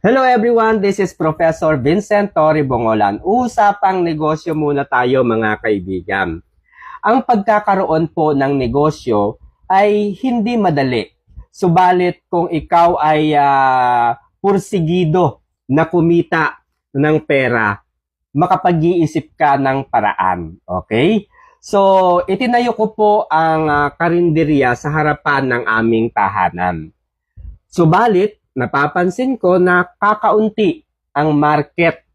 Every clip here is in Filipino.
Hello everyone, this is Professor Vincent Torre Bongolan. Usapang negosyo muna tayo mga kaibigan. Ang pagkakaroon po ng negosyo ay hindi madali. Subalit kung ikaw ay ah, pursigido na kumita ng pera, makapag-iisip ka ng paraan. Okay? So, itinayo ko po ang ah, karinderya sa harapan ng aming tahanan. Subalit, napapansin ko na kakaunti ang market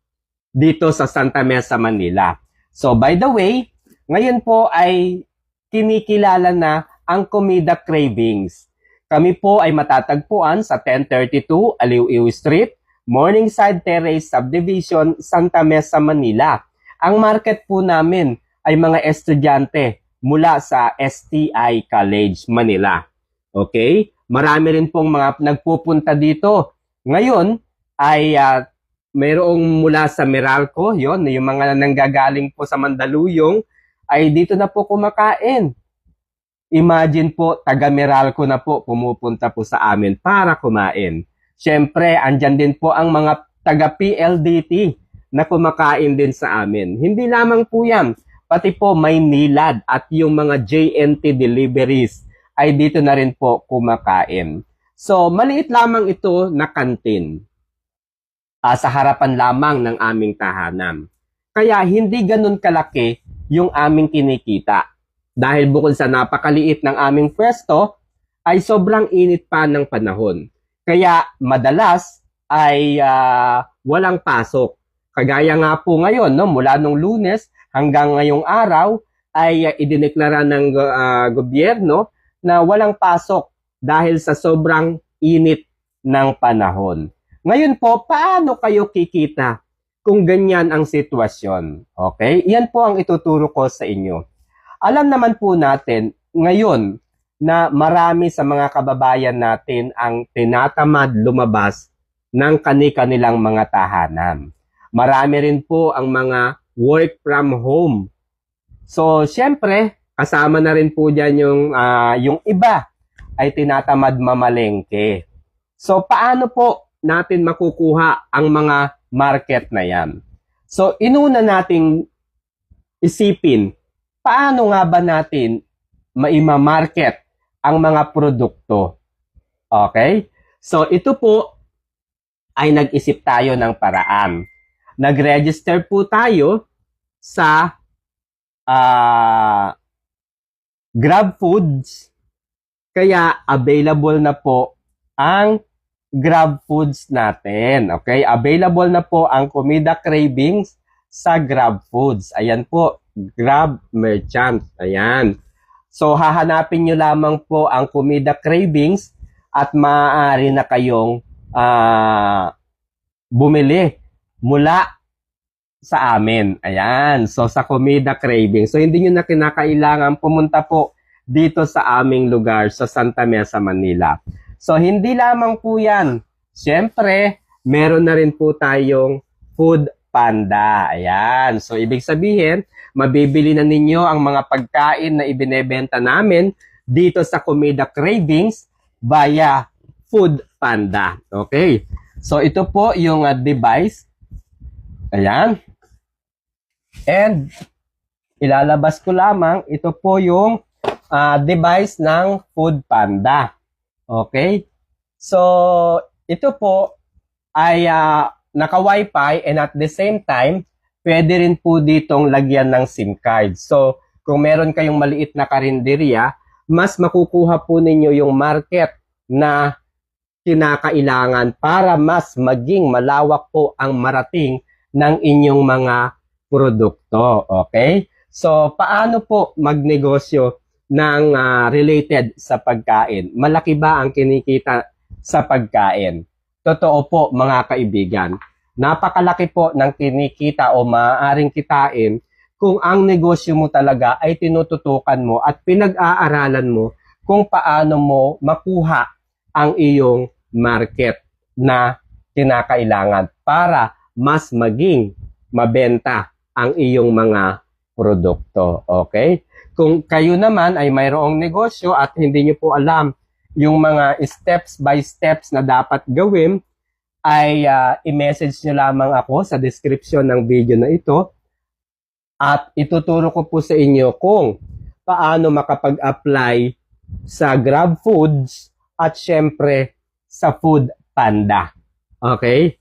dito sa Santa Mesa, Manila. So, by the way, ngayon po ay kinikilala na ang Comida Cravings. Kami po ay matatagpuan sa 1032 Aliw Street, Morningside Terrace Subdivision, Santa Mesa, Manila. Ang market po namin ay mga estudyante mula sa STI College, Manila. Okay? Marami rin pong mga nagpupunta dito. Ngayon ay ah, mayroong mula sa Meralco, yon yung mga nanggagaling po sa Mandaluyong, ay dito na po kumakain. Imagine po, taga Meralco na po pumupunta po sa amin para kumain. Siyempre, andyan din po ang mga taga PLDT na kumakain din sa amin. Hindi lamang po yan, pati po may nilad at yung mga JNT deliveries ay dito na rin po kumakain. So, maliit lamang ito na kantin ah, sa harapan lamang ng aming tahanan. Kaya hindi ganun kalaki yung aming kinikita. Dahil bukod sa napakaliit ng aming pwesto, ay sobrang init pa ng panahon. Kaya madalas ay ah, walang pasok. Kagaya nga po ngayon, no, mula nung lunes hanggang ngayong araw, ay uh, idineklara ng ah, gobyerno na walang pasok dahil sa sobrang init ng panahon. Ngayon po, paano kayo kikita kung ganyan ang sitwasyon? Okay? Yan po ang ituturo ko sa inyo. Alam naman po natin ngayon na marami sa mga kababayan natin ang tinatamad lumabas ng kani-kanilang mga tahanan. Marami rin po ang mga work from home. So, syempre, kasama na rin po dyan yung, ah, yung iba ay tinatamad mamalengke. So, paano po natin makukuha ang mga market na yan? So, inuna nating isipin, paano nga ba natin maima-market ang mga produkto? Okay? So, ito po ay nag-isip tayo ng paraan. Nag-register po tayo sa ah Grab Foods. Kaya available na po ang Grab Foods natin. Okay? Available na po ang Comida Cravings sa Grab Foods. Ayan po, Grab Merchant. Ayan. So, hahanapin nyo lamang po ang Comida Cravings at maaari na kayong ah, bumili mula sa amin. Ayan. So, sa Comida Craving. So, hindi nyo na kinakailangan pumunta po dito sa aming lugar sa Santa Mesa, Manila. So, hindi lamang po yan. Siyempre, meron na rin po tayong Food Panda. Ayan. So, ibig sabihin, mabibili na ninyo ang mga pagkain na ibinebenta namin dito sa Comida Cravings via Food Panda. Okay. So, ito po yung uh, device. Ayan. And ilalabas ko lamang, ito po yung ah, device ng Food Panda. Okay? So, ito po ay ah, naka-wifi and at the same time, pwede rin po ditong lagyan ng SIM card. So, kung meron kayong maliit na karinderya, mas makukuha po ninyo yung market na kinakailangan para mas maging malawak po ang marating ng inyong mga produkto. Okay? So, paano po magnegosyo ng ah, related sa pagkain? Malaki ba ang kinikita sa pagkain? Totoo po mga kaibigan. Napakalaki po ng kinikita o maaaring kitain kung ang negosyo mo talaga ay tinututukan mo at pinag-aaralan mo kung paano mo makuha ang iyong market na kinakailangan para mas maging mabenta ang iyong mga produkto. Okay? Kung kayo naman ay mayroong negosyo at hindi nyo po alam yung mga steps by steps na dapat gawin, ay ah, i-message nyo lamang ako sa description ng video na ito at ituturo ko po sa inyo kung paano makapag-apply sa Grab Foods at syempre sa Food Panda. Okay?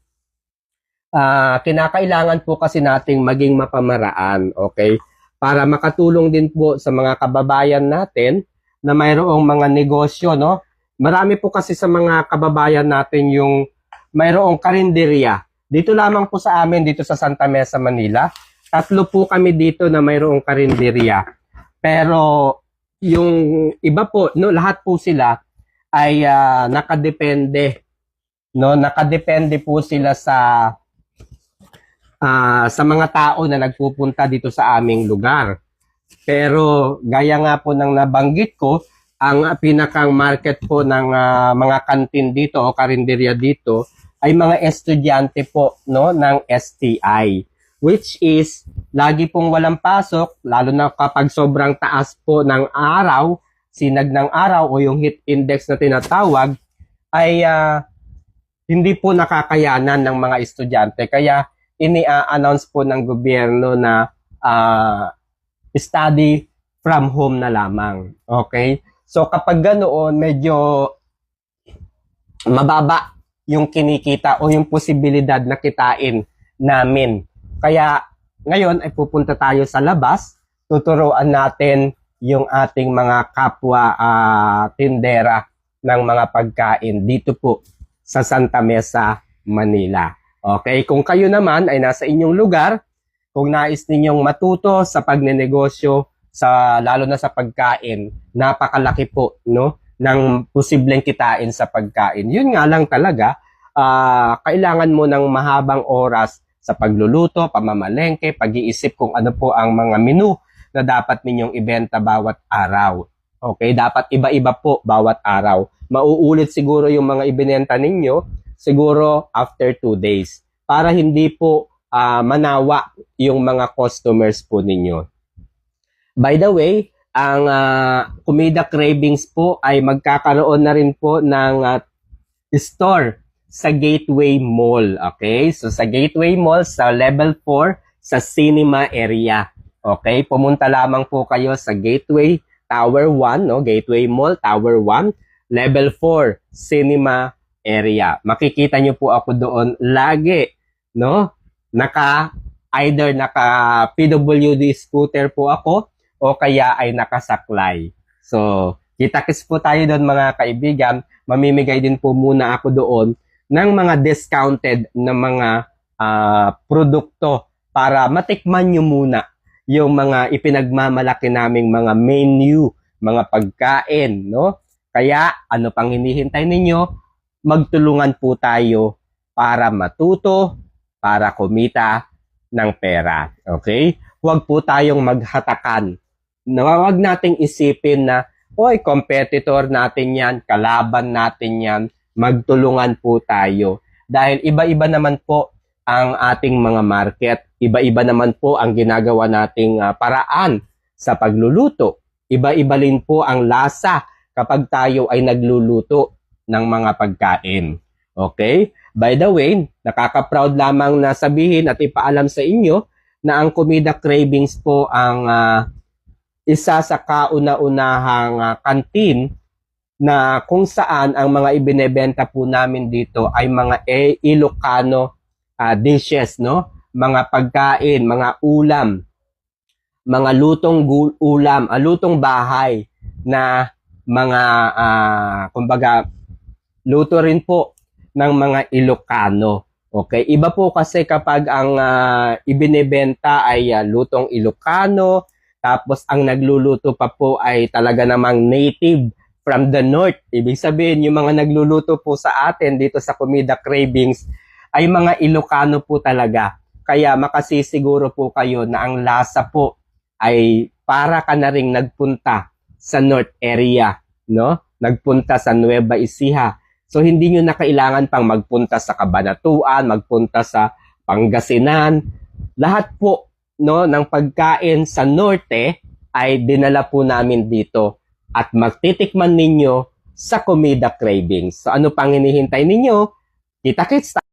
Ah, kinakailangan po kasi nating maging mapamaraan, okay? Para makatulong din po sa mga kababayan natin na mayroong mga negosyo, no? Marami po kasi sa mga kababayan natin yung mayroong karinderya. Dito lamang po sa amin, dito sa Santa Mesa, Manila. Tatlo po kami dito na mayroong karinderya. Pero yung iba po, no, lahat po sila ay ah, nakadepende. No, nakadepende po sila sa ah, sa mga tao na nagpupunta dito sa aming lugar. Pero gaya nga po ng nabanggit ko, ang pinakang market po ng ah, mga kantin dito o karinderya dito ay mga estudyante po no ng STI which is lagi pong walang pasok lalo na kapag sobrang taas po ng araw, sinag ng araw o yung heat index na tinatawag ay ah, hindi po nakakayanan ng mga estudyante kaya ini-announce po ng gobyerno na ah, study from home na lamang. Okay? So kapag ganoon, medyo mababa yung kinikita o yung posibilidad na kitain namin. Kaya ngayon ay pupunta tayo sa labas, tuturuan natin yung ating mga kapwa ah, tindera ng mga pagkain dito po sa Santa Mesa, Manila. Okay, kung kayo naman ay nasa inyong lugar, kung nais ninyong matuto sa pagnenegosyo sa lalo na sa pagkain, napakalaki po no ng posibleng kitain sa pagkain. Yun nga lang talaga, ah, kailangan mo ng mahabang oras sa pagluluto, pamamalengke, pag-iisip kung ano po ang mga menu na dapat ninyong ibenta bawat araw. Okay, dapat iba-iba po bawat araw. Mauulit siguro yung mga ibinenta ninyo siguro after two days para hindi po ah, manawa yung mga customers po ninyo. By the way, ang ah, Kumida Cravings po ay magkakaroon na rin po ng ah, store sa Gateway Mall. Okay? So sa Gateway Mall, sa level 4, sa cinema area. Okay? Pumunta lamang po kayo sa Gateway Tower 1, no? Gateway Mall, Tower 1, level 4, cinema area. Makikita nyo po ako doon lagi, no? Naka, either naka PWD scooter po ako o kaya ay nakasaklay. So, kita-kits po tayo doon mga kaibigan. Mamimigay din po muna ako doon ng mga discounted na mga ah, produkto para matikman nyo muna yung mga ipinagmamalaki naming mga menu, mga pagkain, no? Kaya ano pang hinihintay ninyo? Magtulungan po tayo para matuto, para kumita ng pera. Okay? Huwag po tayong maghatakan. Huwag nating isipin na, oy, competitor natin yan, kalaban natin yan, magtulungan po tayo. Dahil iba-iba naman po ang ating mga market. Iba-iba naman po ang ginagawa nating ah, paraan sa pagluluto. Iba-iba rin po ang lasa kapag tayo ay nagluluto ng mga pagkain. Okay? By the way, nakaka-proud lamang na sabihin at ipaalam sa inyo na ang Kumida Cravings po ang ah, isa sa kauna-unahang ah, kantin na kung saan ang mga ibinebenta po namin dito ay mga e- Ilocano ah, dishes, no? Mga pagkain, mga ulam, mga lutong ulam, ah, lutong bahay na mga ah, kumbaga luto rin po ng mga Ilocano. Okay, iba po kasi kapag ang ah, ibinebenta ay ah, lutong Ilocano, tapos ang nagluluto pa po ay talaga namang native from the north. Ibig sabihin, yung mga nagluluto po sa atin dito sa Comida Cravings ay mga Ilocano po talaga. Kaya makasisiguro po kayo na ang lasa po ay para ka na ring nagpunta sa north area, no? Nagpunta sa Nueva Ecija. So hindi nyo na kailangan pang magpunta sa Cabanatuan, magpunta sa Pangasinan. Lahat po no ng pagkain sa norte ay dinala po namin dito at magtitikman ninyo sa Comida Cravings. So ano pang hinihintay ninyo? Kita-kits